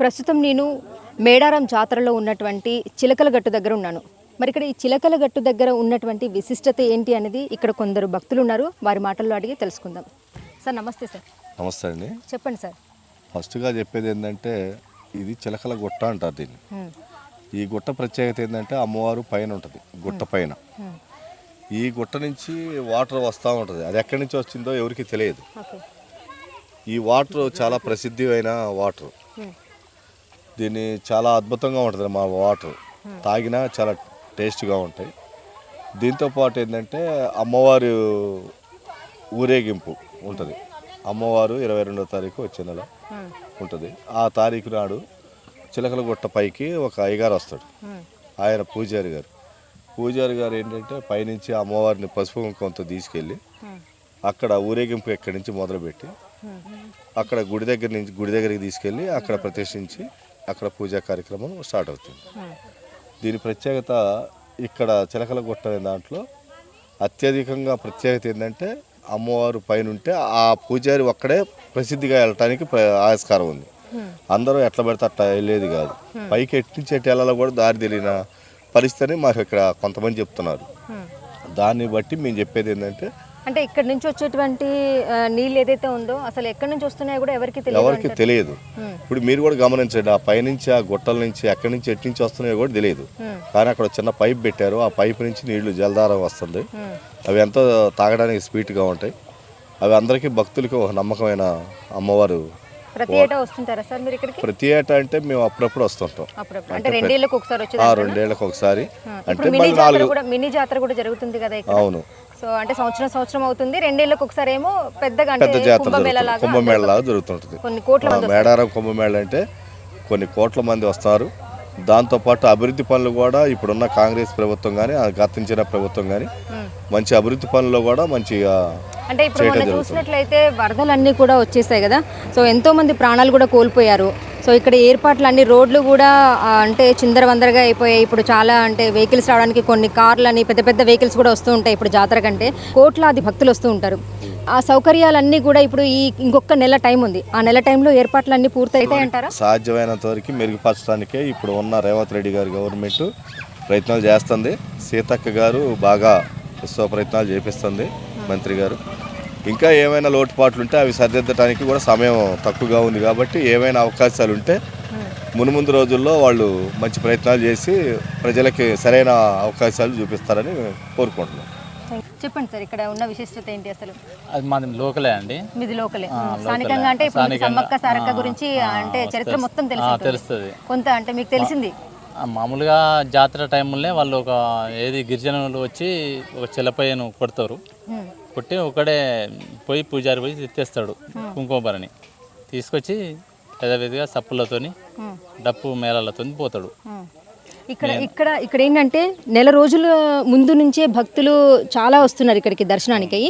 ప్రస్తుతం నేను మేడారం జాతరలో ఉన్నటువంటి చిలకల గట్టు దగ్గర ఉన్నాను. మరి ఇక్కడ ఈ చిలకల గట్టు దగ్గర ఉన్నటువంటి విశిష్టత ఏంటి అనేది ఇక్కడ కొందరు భక్తులు ఉన్నారు. వారి మాటల్లో అడిగి తెలుసుకుందాం. సార్ నమస్తే సార్. నమస్తే అండి. చెప్పండి సార్. ఫస్ట్గా చెప్పేది ఏంటంటే ఇది చిలకల గుట్ట అంటారు దీన్ని. ఈ గుట్ట ప్రత్యేకత ఏంటంటే అమ్మవారు పైన ఉంటుంది గుట్ట పైన. ఈ గుట్ట నుంచి వాటర్ వస్తూ ఉంటుంది. అది ఎక్కడి నుంచి వచ్చిందో ఎవరికి తెలియదు. ఈ వాటర్ చాలా ప్రసిద్ధి అయిన వాటర్. దీన్ని చాలా అద్భుతంగా ఉంటుంది మా వాటర్. తాగినా చాలా టేస్ట్గా ఉంటాయి. దీంతో పాటు ఏంటంటే అమ్మవారి ఊరేగింపు ఉంటుంది. అమ్మవారు ఇరవై రెండో తారీఖు వచ్చే నెల ఉంటుంది. ఆ తారీఖు నాడు చిలకల గుట్ట పైకి ఒక అయ్యగారు వస్తాడు. ఆయన పూజారి గారు. పూజారి గారు ఏంటంటే పైనుంచి అమ్మవారిని పసుపు కుంకుమతో తీసుకెళ్ళి అక్కడ ఊరేగింపు ఎక్కడి నుంచి మొదలుపెట్టి అక్కడ గుడి దగ్గర నుంచి గుడి దగ్గరికి తీసుకెళ్ళి అక్కడ ప్రతిష్ఠించి అక్కడ పూజా కార్యక్రమం స్టార్ట్ అవుతుంది. దీని ప్రత్యేకత ఇక్కడ చిలకల గుట్ట అనే దాంట్లో అత్యధికంగా ప్రత్యేకత ఏంటంటే అమ్మవారు పైన ఉంటే ఆ పూజారి ఒక్కడే ప్రసిద్ధిగా వెళ్ళటానికి ఆస్కారం ఉంది. అందరూ ఎట్లా పడితే అట్లా వెళ్ళేది కాదు పైకి ఎట్టించి ఎట్టి వెళ్ళాలో కూడా దారి తెలియని పరిస్థితి అని మాకు ఇక్కడ కొంతమంది చెప్తున్నారు. దాన్ని బట్టి మేము చెప్పేది ఏంటంటే అంటే ఇక్కడ నుంచి వచ్చేటువంటి నీళ్ళు ఏదైతే ఉందో అసలు ఎక్కడి నుంచి వస్తున్నాయో కూడా ఎవరికి తెలియదు ఎవరికి. తెలియదు. ఇప్పుడు మీరు కూడా గమనించండి ఆ పైనుంచి ఆ గుట్టల నుంచి ఎక్కడి నుంచి ఎట్టి నుంచి వస్తున్నాయో కూడా తెలియదు. కానీ అక్కడ చిన్న పైప్ పెట్టారు ఆ పైప్ నుంచి నీళ్ళు జలధారం వస్తుంది. అవి ఎంతో తాగడానికి స్వీట్గా ఉంటాయి అవి అందరికీ భక్తులకి ఒక నమ్మకమైన అమ్మవారు ప్రతి ఏటా వస్తుంటారా సార్ మీరు ఇక్కడికి? ప్రతి ఏటా అంటే మేము అప్పుడప్పుడు వస్తుంటాం. అప్పుడప్పుడు. అంటే రెండేళ్ళకి ఒకసారి ఆ రెండేళ్ళకు ఒకసారి. అంటే ఇప్పుడు మినీ మళ్ళీ జాతర నాలుగు. కూడా మినీ జాతర కూడా జరుగుతుంది కదా ఇక్కడ. అవును. సో అంటే సంవత్సరం సంవత్సరం అవుతుంది. రెండేళ్ళకి ఒకసారి ఏమో పెద్దగా పెద్ద అంటే జాతర జరుగుతుంది. జరుగుతుంటుంది. కొన్ని కోట్ల ఆ, మంది మేడారం కుంభమేళ అంటే కొన్ని కోట్ల మంది వస్తారు. దాంతోపాటు అభివృద్ధి పనులు కూడా ఇప్పుడున్న కాంగ్రెస్ ప్రభుత్వం కానీ గతించిన ప్రభుత్వం కానీ. మంచి అభివృద్ధి పనుల్లో కూడా మంచిగా అంటే ఇప్పుడు మనం చూసినట్లయితే వరదలన్నీ కూడా వచ్చేసాయి కదా. సో ఎంతో మంది ప్రాణాలు కూడా కోల్పోయారు. సో ఇక్కడ ఏర్పాట్లు అన్ని రోడ్లు కూడా అంటే చిందరవందరగా అయిపోయాయి. ఇప్పుడు చాలా అంటే వెహికల్స్ రావడానికి కొన్ని కార్లు అని పెద్ద పెద్ద వెహికల్స్ కూడా వస్తూ ఉంటాయి ఇప్పుడు జాతర కంటే. కోట్లాది భక్తులు వస్తూ ఉంటారు. ఆ సౌకర్యాలన్నీ కూడా ఇప్పుడు ఈ ఇంకొక నెల టైం ఉంది. ఆ నెల టైంలో ఏర్పాట్లన్నీ పూర్తయితాయి అంటారా? సాధ్యమైనంత వరకు మెరుగుపరచడానికే ఇప్పుడు ఉన్న రేవంత్ రెడ్డి గారి గవర్నమెంట్ ప్రయత్నాలు చేస్తుంది. సీతక్క గారు బాగా విశ్వ ప్రయత్నాలు చేపిస్తుంది మంత్రి గారు. ఇంకా ఏమైనా లోటుపాట్లు ఉంటే అవి సరిదిద్దడానికి కూడా సమయం తక్కువగా ఉంది కాబట్టి ఏమైనా అవకాశాలు ఉంటే మునుముందు రోజుల్లో వాళ్ళు మంచి ప్రయత్నాలు చేసి ప్రజలకి సరైన అవకాశాలు చూపిస్తారని కోరుకుంటున్నాం. చెప్పండి సార్ ఇక్కడ ఉన్న విశిష్టత ఏంటి అసలు? అది మాది లోకలే అండి. మీది లోకలే. స్థానికంగా. అంటే ఇప్పుడు సమ్మక్క సారక్క గురించి అంటే చరిత్ర. మొత్తం తెలిసి తెలుస్తుంది. కొంత అంటే మీకు తెలిసింది? మామూలుగా జాతర టైంలోనే వాళ్ళు ఒక ఏది గిరిజనులు వచ్చి ఒక చిలపయ్యను కొడతారు. కొట్టి ఒకడే పోయి పూజారి పోయి ఎత్తేస్తాడు కుంకుమబరని. తీసుకొచ్చి యథావిధిగా సప్పులతోని. డప్పు మేళాలతో పోతాడు. ఇక్కడ ఇక్కడ ఇక్కడ ఏంటంటే నెల రోజుల ముందు నుంచే భక్తులు చాలా వస్తున్నారు ఇక్కడికి దర్శనానికి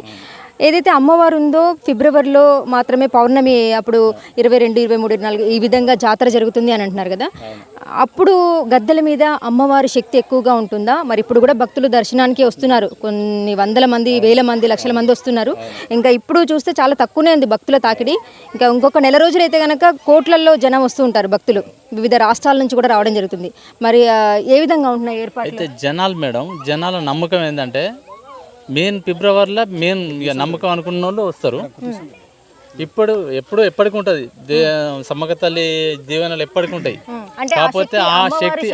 ఏదైతే అమ్మవారు ఉందో ఫిబ్రవరిలో మాత్రమే పౌర్ణమి అప్పుడు ఇరవై రెండు ఇరవై మూడు నాలుగు ఈ విధంగా జాతర జరుగుతుంది అని అంటున్నారు కదా. అప్పుడు గద్దెల మీద అమ్మవారి శక్తి ఎక్కువగా ఉంటుందా? మరి ఇప్పుడు కూడా భక్తులు దర్శనానికి వస్తున్నారు. కొన్ని వందల మంది వేల మంది లక్షల మంది వస్తున్నారు. ఇంకా ఇప్పుడు చూస్తే చాలా తక్కువనే ఉంది భక్తుల తాకిడి. ఇంకా ఇంకొక నెల రోజులు అయితే కనుక కోట్లల్లో జనం వస్తూ ఉంటారు భక్తులు. వివిధ రాష్ట్రాల నుంచి కూడా రావడం జరుగుతుంది. మరి ఏ విధంగా ఉంటున్నాయి ఏర్పాటు అయితే జనాలు మేడం జనాల నమ్మకం ఏంటంటే మెయిన్ ఫిబ్రవరిలో మెయిన్ ఇక నమ్మకం అనుకున్న వాళ్ళు వస్తారు. ఇప్పుడు ఎప్పుడు ఎప్పటికి ఉంటుంది. దే సమ్మక్క తల్లి దీవెనలు ఎప్పటికి ఉంటాయి. కాకపోతే ఆ శక్తి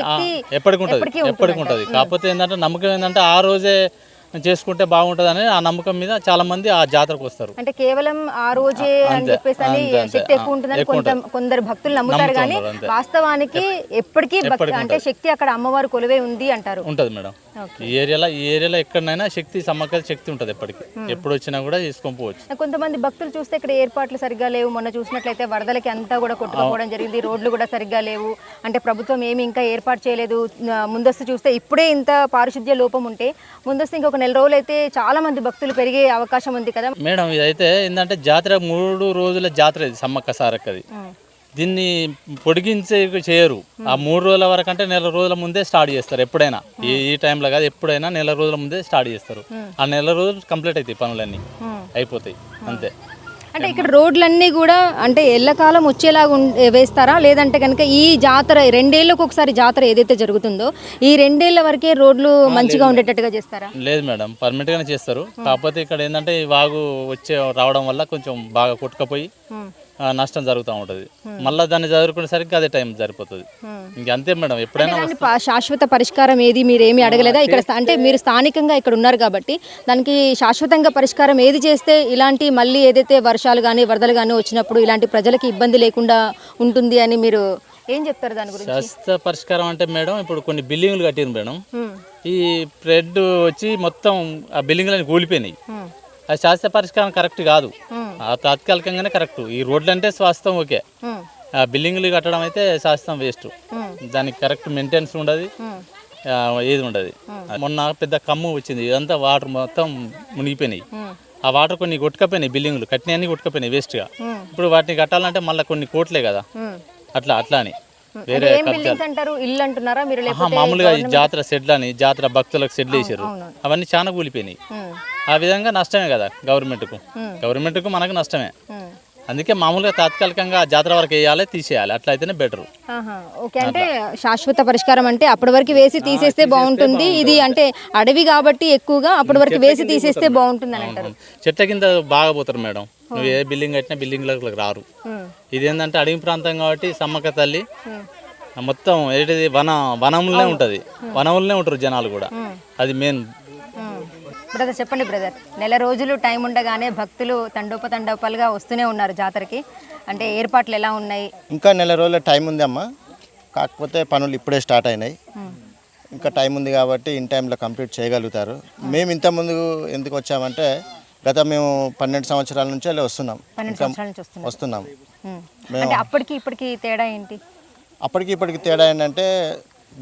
ఎప్పటికి ఉంటుంది. ఎప్పటికి ఉంటుంది. కాకపోతే ఏంటంటే నమ్మకం ఏంటంటే ఆ రోజే చేసుకుంటే బాగుంటుంది అని ఆ నమ్మకం మీద చాలా మంది ఆ జాతరకు వస్తారు. అంటే కేవలం ఆ రోజే అని చెప్పేసి. శక్తి ఎక్కువ ఉంటుందని కొందరు భక్తులు నమ్ముతారు నమ్ముతూ కానీ. వాస్తవానికి ఎప్పటికీ అంటే శక్తి అక్కడ అమ్మవారు కొలువే ఉంది అంటారు. ఉంటుంది మేడం. ఈ ఏరియాలో ఈ ఏరియాలో ఎక్కడైనా శక్తి సమ్మక్క శక్తి ఉంటుంది ఎప్పటికి. ఎప్పుడు వచ్చినా కూడా తీసుకొని పోవచ్చు. కొంతమంది భక్తులు చూస్తే ఇక్కడ ఏర్పాట్లు సరిగ్గా లేవు. మొన్న చూసినట్లయితే వరదలకి అంతా కూడా కొట్టుకుపోవడం జరిగింది. రోడ్లు కూడా సరిగ్గా లేవు. అంటే ప్రభుత్వం ఏమి ఇంకా ఏర్పాటు చేయలేదు. ముందస్తు చూస్తే ఇప్పుడే ఇంత పారిశుద్ధ్య లోపం ఉంటే ముందస్తు ఇంకొక నెల రోజులు అయితే చాలా మంది భక్తులు పెరిగే అవకాశం ఉంది కదా. మేడం ఇదైతే ఏంటంటే జాతర మూడు రోజుల జాతర ఇది సమ్మక్క సారక్కది. దీన్ని పొడిగించే చేయరు. ఆ మూడు రోజుల వరకు అంటే నెల రోజుల ముందే స్టార్ట్ చేస్తారు ఎప్పుడైనా. ఈ ఈ టైంలో కాదు ఎప్పుడైనా నెల రోజుల ముందే స్టార్ట్ చేస్తారు. ఆ. నెల రోజులు కంప్లీట్ అవుతాయి పనులన్నీ. అయిపోతాయి అంతే. అంటే ఇక్కడ రోడ్లన్నీ కూడా అంటే ఎల్లకాలం వచ్చేలాగా వేస్తారా? లేదంటే కనుక ఈ జాతర రెండేళ్ళకు ఒకసారి జాతర ఏదైతే జరుగుతుందో ఈ రెండేళ్ళ వరకే రోడ్లు మంచిగా ఉండేటట్టుగా చేస్తారా? లేదు మేడం పర్మనెంట్గానే చేస్తారు. కాకపోతే ఇక్కడ ఏంటంటే ఈ వాగు వచ్చే రావడం వల్ల కొంచెం బాగా కొట్టుకపోయి నష్టం జరుగుతూ ఉంటుంది. మళ్ళీ దాన్ని చదువుకునేసరికి అదే టైం సరిపోతుంది. ఇంక అంతే మేడం ఎప్పుడైనా ప- శాశ్వత పరిష్కారం ఏది మీరు ఏమి అడగలేదా? ఇక్కడ స్థా- అంటే మీరు స్థానికంగా ఇక్కడ ఉన్నారు కాబట్టి దానికి శాశ్వతంగా పరిష్కారం ఏది చేస్తే ఇలాంటి మళ్ళీ ఏదైతే వర్షాలు కానీ వరదలు కానీ వచ్చినప్పుడు ఇలాంటి ప్రజలకి ఇబ్బంది లేకుండా ఉంటుంది అని మీరు ఏం చెప్తారు దాని గురించి? శాస్త్ర పరిష్కారం అంటే మేడం ఇప్పుడు కొన్ని బిల్డింగ్లు కట్టిరు మేడం. ఈ ఫ్లడ్ వచ్చి మొత్తం ఆ బిల్డింగ్లని కూలిపోయినాయి. అది శాస్త్ర పరిష్కారం కరెక్ట్ కాదు. ఆ తాత్కాలికంగానే కరెక్ట్. ఈ రోడ్లు అంటే స్వాస్థ్యం ఓకే ఆ బిల్డింగ్లు కట్టడం అయితే శాస్త్రం వేస్ట్. దానికి కరెక్ట్ మెయింటెనెన్స్ ఉండదు. ఏది ఉండదు. మొన్న పెద్ద కమ్ము వచ్చింది. ఇదంతా వాటర్ మొత్తం మునిగిపోయినాయి. ఆ వాటర్ కొన్ని కొట్టుకపోయినాయి బిల్డింగ్లు. కట్టినవన్నీ కొట్టుకపోయినాయి వేస్ట్గా ఇప్పుడు వాటిని కట్టాలంటే మళ్ళీ కొన్ని కోట్లే కదా. అట్లా అట్లా అని వేరే ఏం బిల్డింగ్స్ అంటారు? ఇల్లు అంటున్నారా మీరు ఆహా, లేకపోతే మామూలుగా ఈ జాతర షెడ్లు అని జాతర భక్తులకు షెడ్లు వేసారు అవన్నీ చాలా కూలిపోయినాయి. ఆ విధంగా నష్టమే కదా గవర్నమెంట్కు. గవర్నమెంట్కు మనకు నష్టమే. అందుకే మామూలుగా తాత్కాలికంగా జాతర వరకు వేయాలి తీసేయాలి. అట్లా అయితేనే బెటర్ ఓకే అంటే శాశ్వత పరిష్కారం అంటే అప్పటి వరకు వేసి తీసేస్తే బాగుంటుంది. ఇది అంటే అడవి కాబట్టి ఎక్కువగా అప్పటి వరకు వేసి తీసేస్తే బాగుంటుంది అని అంటారు. చెట్ల కింద బాగా పోతారు మేడం. నువ్వు ఏ బిల్డింగ్ కట్టినా బిల్డింగ్లకు రారు. ఉమ్, ఇదేంటంటే అడవి ప్రాంతం కాబట్టి సమ్మక్క తల్లి మొత్తం ఏంటిది? వన వనంలోనే ఉంటుంది. వనంలోనే ఉంటారు జనాలు కూడా. అది మెయిన్ బ్రదర్ చెప్పండి బ్రదర్. నెల రోజులు టైం ఉండగానే భక్తులు తండోపతండోపాలుగా వస్తూనే ఉన్నారు జాతరకి. అంటే ఏర్పాట్లు ఎలా ఉన్నాయి? ఇంకా నెల రోజుల టైం ఉంది అమ్మా. కాకపోతే పనులు ఇప్పుడే స్టార్ట్ అయినాయి. ఇంకా టైం ఉంది కాబట్టి ఇన్ టైంలో కంప్లీట్ చేయగలుగుతారు. మేము ఇంత ముందు ఎందుకు వచ్చామంటే గత మేము పన్నెండు సంవత్సరాల నుంచి అలా వస్తున్నాం. వస్తున్నాం. అప్పటికి ఇప్పటికి తేడా ఏంటి? అప్పటికి ఇప్పటికి తేడా ఏంటంటే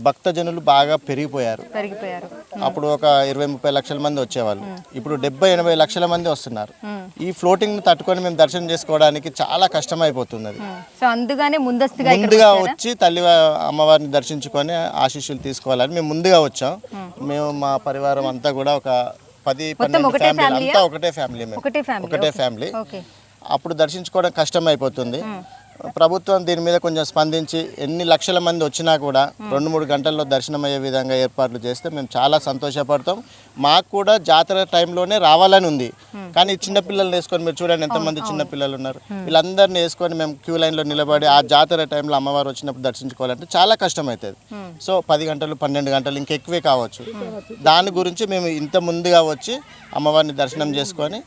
భక్తజనులు బాగా పెరిగిపోయారు. పెరిగిపోయారు. అప్పుడు ఒక ఇరవై ముప్పై లక్షల మంది వచ్చేవాళ్ళు. ఇప్పుడు డెబ్బై ఎనభై లక్షల మంది వస్తున్నారు. ఈ ఫ్లోటింగ్ తట్టుకొని మేము దర్శనం చేసుకోవడానికి చాలా కష్టమైపోతుంది అది. ఉమ్. సో అందుగానే ముందస్తుగా ఇక్కడ ముందుగా వచ్చి తల్లి అమ్మవారిని దర్శించుకొని ఆశీస్సులు తీసుకోవాలని మేము ముందుగా వచ్చాం. మేము మా పరివారం అంతా కూడా ఒక పది పన్నెండు ఫ్యామిలీ అంతా ఒకటే ఫ్యామిలీ మేము. ఒకటే ఫ్యామిలీ అప్పుడు దర్శించుకోవడం కష్టం అయిపోతుంది ప్రభుత్వం దీని మీద కొంచెం స్పందించి ఎన్ని లక్షల మంది వచ్చినా కూడా రెండు మూడు గంటల్లో దర్శనం అయ్యే విధంగా ఏర్పాట్లు చేస్తే మేము చాలా సంతోషపడతాం. మాకు కూడా జాతర టైంలోనే రావాలని ఉంది. కానీ చిన్నపిల్లల్ని వేసుకొని మీరు చూడండి ఎంతమంది చిన్న పిల్లలు ఉన్నారు. వీళ్ళందరినీ వేసుకొని మేము క్యూ లైన్లో నిలబడి ఆ జాతర టైంలో అమ్మవారు వచ్చినప్పుడు దర్శించుకోవాలంటే చాలా కష్టం అవుతుంది సో పది గంటలు పన్నెండు గంటలు ఇంకెక్కువే కావచ్చు. దాని గురించి మేము ఇంత ముందుగా వచ్చి అమ్మవారిని దర్శనం చేసుకొని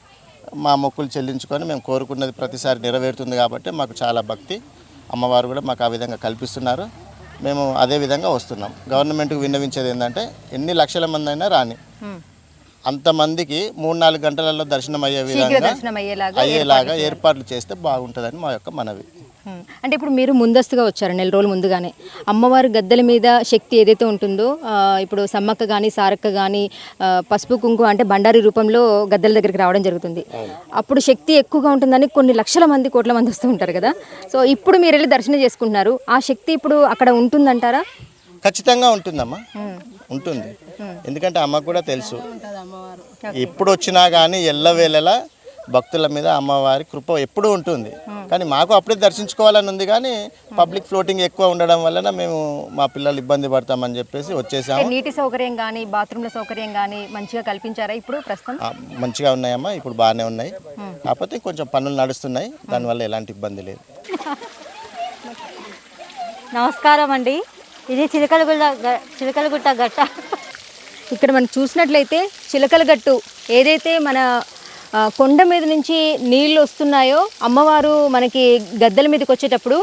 మా మొక్కులు చెల్లించుకొని మేము కోరుకున్నది ప్రతిసారి నెరవేరుతుంది కాబట్టి మాకు చాలా భక్తి. అమ్మవారు కూడా మాకు ఆ విధంగా కల్పిస్తున్నారు. మేము అదే విధంగా వస్తున్నాం. గవర్నమెంట్కి విన్నవించేది ఏంటంటే ఎన్ని లక్షల మంది అయినా రాని అంతమందికి మూడు నాలుగు గంటలలో దర్శనం అయ్యే విధంగా అయ్యేలాగా ఏర్పాట్లు చేస్తే బాగుంటుందని మా యొక్క మనవి. అంటే ఇప్పుడు మీరు ముందస్తుగా వచ్చారు నెల రోజులు ముందుగానే. అమ్మవారి గద్దెల మీద శక్తి ఏదైతే ఉంటుందో ఇప్పుడు సమ్మక్క కానీ సారక్క కానీ పసుపు కుంకుమ అంటే బండారి రూపంలో గద్దెల దగ్గరికి రావడం జరుగుతుంది. అప్పుడు శక్తి ఎక్కువగా ఉంటుందని కొన్ని లక్షల మంది కోట్ల మంది వస్తూ ఉంటారు కదా. సో ఇప్పుడు మీరు వెళ్ళి దర్శనం చేసుకుంటున్నారు. ఆ శక్తి ఇప్పుడు అక్కడ ఉంటుందంటారా? ఖచ్చితంగా ఉంటుందమ్మా. ఉంటుంది. ఎందుకంటే అమ్మకు కూడా తెలుసు. ఎప్పుడు వచ్చినా కానీ ఎల్లవేళలా భక్తుల మీద అమ్మవారి కృప ఎప్పుడూ ఉంటుంది. కానీ మాకు అప్పుడే దర్శించుకోవాలని ఉంది కానీ పబ్లిక్ ఫ్లోటింగ్ ఎక్కువ ఉండడం వలన మేము మా పిల్లలు ఇబ్బంది పడతామని చెప్పేసి వచ్చేసాము. నీటి సౌకర్యం కానీ బాత్రూమ్ల సౌకర్యం కానీ మంచిగా కల్పించారా ఇప్పుడు ప్రస్తుతం? మంచిగా ఉన్నాయమ్మా ఇప్పుడు బాగానే ఉన్నాయి. కాకపోతే కొంచెం పనులు నడుస్తున్నాయి దానివల్ల ఎలాంటి ఇబ్బంది లేదు. నమస్కారం అండి. ఇది చిలకలగుట్ట చిలకలగుట్ట గట్ట. ఇక్కడ మనం చూసినట్లయితే చిలకల గట్టు ఏదైతే మన కొండ మీద నుంచి నీళ్ళు వస్తున్నాయో అమ్మవారు మనకి గద్దెల మీదకి వచ్చేటప్పుడు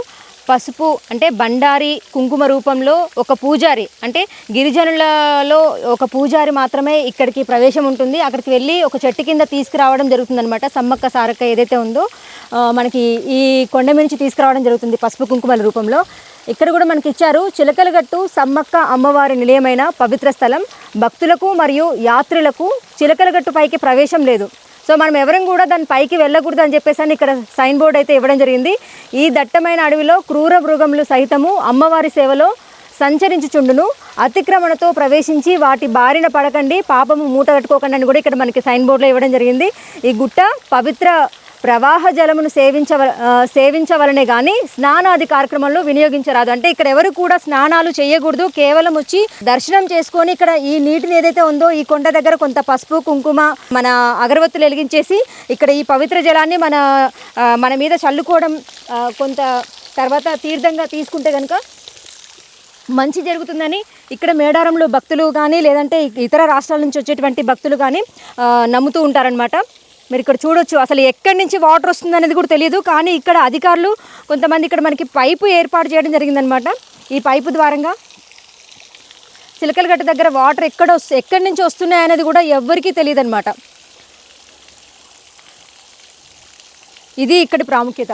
పసుపు అంటే బండారి కుంకుమ రూపంలో ఒక పూజారి అంటే గిరిజనులలో ఒక పూజారి మాత్రమే ఇక్కడికి ప్రవేశం ఉంటుంది. అక్కడికి వెళ్ళి ఒక చెట్టు కింద తీసుకురావడం జరుగుతుందనమాట సమ్మక్క సారక్క ఏదైతే ఉందో మనకి ఈ కొండ మీద నుంచి తీసుకురావడం జరుగుతుంది పసుపు కుంకుమల రూపంలో. ఇక్కడ కూడా మనకి ఇచ్చారు చిలకలగట్టు సమ్మక్క అమ్మవారి నిలయమైన పవిత్ర స్థలం. భక్తులకు మరియు యాత్రిలకు చిలకలగట్టు పైకి ప్రవేశం లేదు. సో మనం ఎవరం కూడా దాని పైకి వెళ్ళకూడదు అని చెప్పేసి అని ఇక్కడ సైన్ బోర్డ్ అయితే ఇవ్వడం జరిగింది. ఈ దట్టమైన అడవిలో క్రూర మృగములు సహితము అమ్మవారి సేవలో సంచరించుచుండును. అతిక్రమణతో ప్రవేశించి వాటి బారిన పడకండి పాపము మూట కట్టుకోకండి అని కూడా ఇక్కడ మనకి సైన్ బోర్డులో ఇవ్వడం జరిగింది. ఈ గుట్ట పవిత్ర ప్రవాహ జలమును సేవించవ సేవించవలనే కానీ స్నానాది కార్యక్రమంలో వినియోగించరాదు. అంటే ఇక్కడ ఎవరు కూడా స్నానాలు చేయకూడదు. కేవలం వచ్చి దర్శనం చేసుకొని ఇక్కడ ఈ నీటిని ఏదైతే ఉందో ఈ కొండ దగ్గర కొంత పసుపు కుంకుమ మన అగరవత్తులు వెలిగించేసి ఇక్కడ ఈ పవిత్ర జలాన్ని మన మన మీద చల్లుకోవడం కొంత తర్వాత తీర్థంగా తీసుకుంటే కనుక మంచి జరుగుతుందని ఇక్కడ మేడారంలో భక్తులు కానీ లేదంటే ఇతర రాష్ట్రాల నుంచి వచ్చేటువంటి భక్తులు కానీ నమ్ముతూ ఉంటారనమాట మీరు ఇక్కడ చూడొచ్చు. అసలు ఎక్కడి నుంచి వాటర్ వస్తుంది అనేది కూడా తెలియదు. కానీ ఇక్కడ అధికారులు కొంతమంది ఇక్కడ మనకి పైపు ఏర్పాటు చేయడం జరిగిందనమాట ఈ పైపు ద్వారంగా చిలకలగట్ట దగ్గర వాటర్ ఎక్కడ వస్తు ఎక్కడి నుంచి వస్తున్నాయి అనేది కూడా ఎవ్వరికీ తెలియదు ఇది ఇక్కడి ప్రాముఖ్యత.